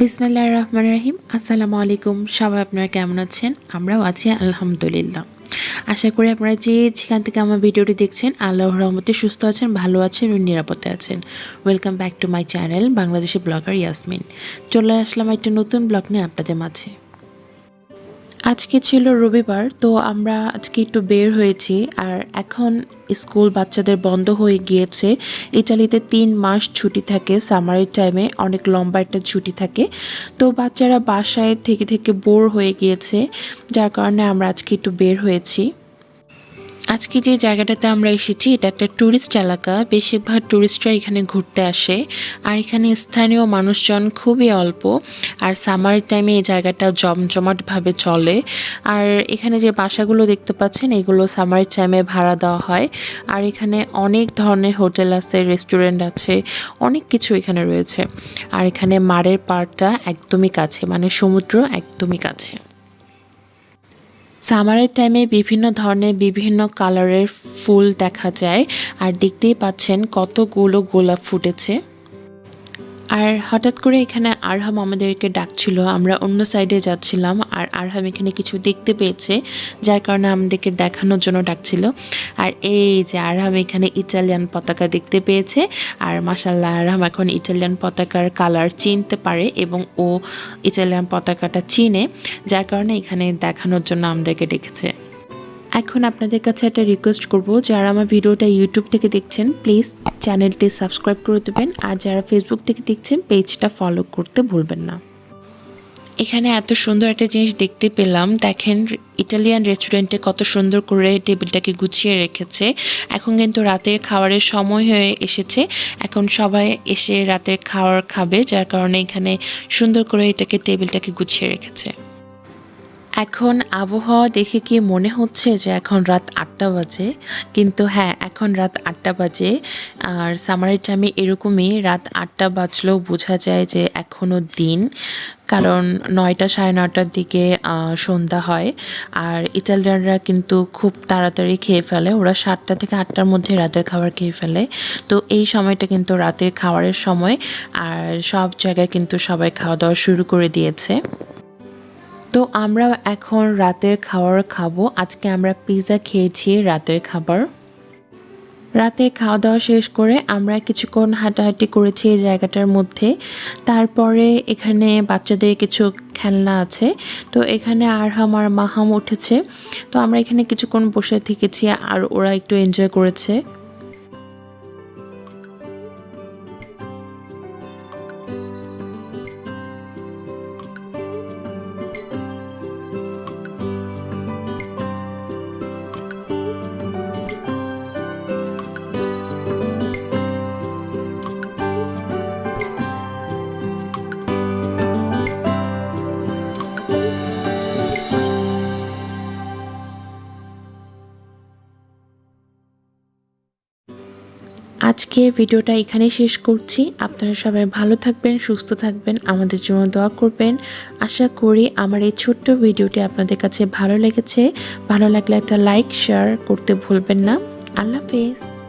বিসমিল্লাহ রহমান রাহিম। আসসালামু আলাইকুম। সবাই আপনারা কেমন আছেন? আমরাও আছি, আলহামদুলিল্লাহ। আশা করি আপনারা যে যেখান থেকে আমার ভিডিওটি দেখছেন আল্লাহ রহমতে সুস্থ আছেন, ভালো আছেন ও নিরাপদে আছেন। Welcome back to my channel Bangladeshi blogger Yasmin চলে আসলাম একটা নতুন ব্লগ নিয়ে আপনাদের মাঝে। আজকে ছিল রবিবার, তো আমরা আজকে একটু বের হয়েছি আর এখন স্কুল বাচ্চাদের বন্ধ হয়ে গিয়েছে। ইটালিতে তিন মাস ছুটি থাকে, সামারের টাইমে অনেক লম্বা একটা ছুটি থাকে। তো বাচ্চারা বাসায় থেকে থেকে বোর হয়ে গিয়েছে, যার কারণে আমরা আজকে একটু বের হয়েছি। আজকে যে জায়গাটাতে আমরা এসেছি, এটা একটা ট্যুরিস্ট এলাকা। বেশিরভাগ ট্যুরিস্টরা এখানে ঘুরতে আসে। আর এখানে স্থানীয় মানুষজন খুবই অল্প। আর সামার টাইমে এই জায়গাটা জমজমাটভাবে চলে। আর এখানে যে বাসাগুলো দেখতে পাচ্ছেন, এগুলো সামার টাইমে ভাড়া দেওয়া হয়। আর এখানে অনেক ধরনের হোটেল আছে রেস্টুরেন্ট আছে, অনেক কিছু এখানে রয়েছে। আর এখানে মারের পাড়টা একদমই কাছে মানে সমুদ্র একদমই কাছে। সামারের টাইমে বিভিন্ন ধরনের বিভিন্ন কালারের ফুল দেখা যায়। আর দেখতেই পাচ্ছেন কতগুলো গোলাপ ফুটেছে। আর হঠাৎ করে এখানে আরহাম আমাদেরকে ডাকছিল। আমরা অন্য সাইডে যাচ্ছিলাম আর আরহাম এখানে কিছু দেখতে পেয়েছে, যার কারণে আমাদেরকে দেখানোর জন্য ডাকছিল। আর এই যে আরহাম এখানে ইটালিয়ান পতাকা দেখতে পেয়েছে আর মাসাল্লাহ আরহাম এখন ইটালিয়ান পতাকার কালার চিনতে পারে এবং ও ইটালিয়ান পতাকাটা চিনে, যার কারণে এখানে দেখানোর জন্য আমাদেরকে ডেকেছে। এখন আপনাদের কাছে একটা রিকোয়েস্ট করব, যারা আমার ভিডিওটা ইউটিউব থেকে দেখছেন প্লিজ চ্যানেলটি সাবস্ক্রাইব করে দেবেন, আর যারা ফেসবুক থেকে দেখছেন পেজটা ফলো করতে ভুলবেন না। এখানে এত সুন্দর একটা জিনিস দেখতে পেলাম। দেখেন ইটালিয়ান রেস্টুরেন্টে কত সুন্দর করে টেবিলটাকে গুছিয়ে রেখেছে। এখন কিন্তু রাতের খাবারের সময় হয়ে এসেছে। এখন সবাই এসে রাতের খাওয়ার খাবে, যার কারণে এখানে সুন্দর করে এটাকে টেবিলটাকে গুছিয়ে রেখেছে। এখন আবহাওয়া দেখে কি মনে হচ্ছে যে এখন রাত আটটা বাজে? কিন্তু হ্যাঁ এখন রাত আটটা বাজে। আর সামারের টাইমে এরকমই রাত আটটা বাজলেও বোঝা যায় যে এখনও দিন। কারণ নয়টা সাড়ে নটার দিকে সন্ধ্যা হয়। আর ইটালিয়ানরা কিন্তু খুব তাড়াতাড়ি খেয়ে ফেলে। ওরা সাতটা থেকে আটটার মধ্যে রাতের খাবার খেয়ে ফেলে। তো এই সময়টা কিন্তু রাতের খাবারের সময়। আর সব জায়গায় কিন্তু সবাই খাওয়া দাওয়া শুরু করে দিয়েছে। তো আমরা এখন রাতের খাবার খাব। আজকে আমরা পিৎজা খেয়েছি রাতের খাবার। রাতের খাওয়া দাওয়া শেষ করে আমরা কিছুক্ষণ হাঁটাহাঁটি করেছি এই জায়গাটার মধ্যে। তারপরে এখানে বাচ্চাদের কিছু খেলনা আছে। তো এখানে আরহাম আর মাহাম উঠেছে। তো আমরা এখানে কিছুক্ষণ বসে থেকেছি আর ওরা একটু এনজয় করেছে। আজকে ভিডিওটা এখানে শেষ করছি। আপনারা সবাই ভালো থাকবেন, সুস্থ থাকবেন, আমাদের জন্য দোয়া করবেন। আশা করি আমার এই ছোট্ট ভিডিওটি আপনাদের কাছে ভালো লেগেছে। ভালো লাগলে একটা লাইক শেয়ার করতে ভুলবেন না। আল্লাহ হাফেজ।